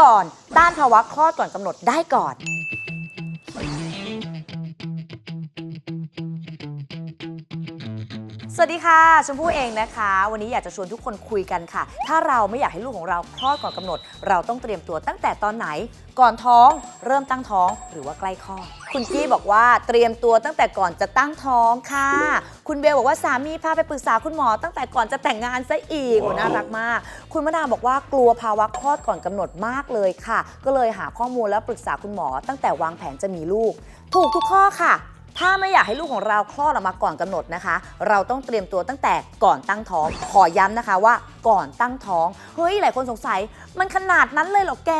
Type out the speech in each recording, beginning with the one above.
ก่อน ต้านภาวะคลอดก่อนกำหนดได้ก่อน วัสดีค่ะ ชมพู่เองนะคะ วันนี้อยากจะชวนทุกคนคุยกันค่ะ ถ้าเราไม่อยากให้ลูกของเราคลอดก่อนกำหนด เราต้องเตรียมตัวตั้งแต่ตอนไหน ก่อนท้อง เริ่มตั้งท้องหรือว่าใกล้คลอด คุณกี้บอกว่าเตรียมตัวตั้งแต่ก่อนจะตั้งท้องค่ะ คุณเบลบอกว่าสามีพาไปปรึกษาคุณหมอ ตั้งแต่ก่อนจะแต่งงานซะอีกโหน่ารักมาก คุณมะนาวบอกว่ากลัวภาวะคลอดก่อนกำหนดมากเลยค่ะ ก็เลยหาข้อมูลแล้วปรึกษาคุณหมอ ตั้งแต่วางแผนจะมีลูก ถูกทุกข้อค่ะ ถ้าไม่อยากให้ลูกของเราคลอดออกมาก่อนกำหนดนะคะ เราต้องเตรียมตัวตั้งแต่ก่อนตั้งท้อง ขอย้ำนะคะว่าก่อนตั้งท้อง เฮ้ย หลายคนสงสัย มันขนาดนั้นเลยเหรอแก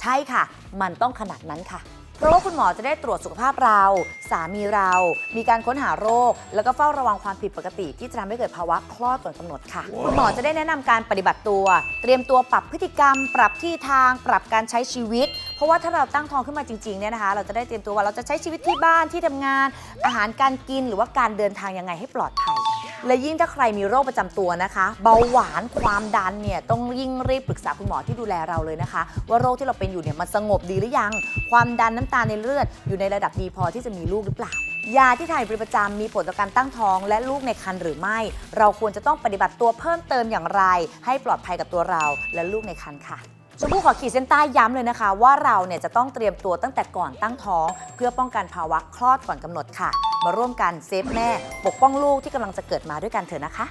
ใช่ค่ะ มันต้องขนาดนั้นค่ะ ราะว่าคุณหมอจะได้ตรวจสุขภาพเรา สามีเรา มีการค้นหาโรค แล้วก็เฝ้าระวังความผิดปกติ ที่จะทำให้เกิดภาวะคลอดก่อนกำหนดค่ะ คุณหมอจะได้แนะนำการปฏิบัติตัว เตรียมตัวปรับพฤติกรรม ปรับที่ทาง ปรับการใช้ชีวิต เพราะว่าถ้าเราตั้งท้องขึ้นมาจริงๆเนี่ยนะคะ เราจะได้เตรียมตัวว่าเราจะใช้ชีวิตที่บ้านที่ทำงาน อาหารการกินหรือว่าการเดินทางยังไงให้ปลอดภัย และยิ่งถ้าใครมีโรคประจำตัวนะคะ เบาหวานความดันเนี่ยต้องยิ่งรีบปรึกษาคุณหมอที่ดูแลเราเลยนะคะ ว่าโรคที่เราเป็นอยู่เนี่ยมันสงบดีหรือยัง ความดันน้ำตาลในเลือด อยู่ในระดับดีพอที่จะมีลูกหรือเปล่ายาที่ถ่ายเป็นประจำมีผลต่อการตั้งท้อง และลูกในครรภ์หรือไม่ เราควรจะต้องปฏิบัติตัวเพิ่มเติมอย่างไร ให้ปลอดภัยกับตัวเราและลูกในครรภ์ค่ะ ชมพู่ขอขีดเส้นใต้ย้ำเลยนะคะ ว่าเราเนี่ยจะต้องเตรียมตัวตั้งแต่ก่อนตั้งท้อง เพื่อป้องกันภาวะคลอดก่อนกำหนดค่ะ มาร่วมกันเซฟแม่ ปกป้องลูกที่กำลังจะเกิดมาด้วยกันเถอะนะคะ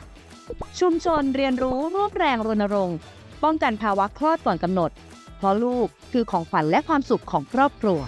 ชุมชนเรียนรู้ร่วมแรงรณรงค์ ป้องกันภาวะคลอดก่อนกำหนด เพราะลูกคือของขวัญและความสุขของครอบครัว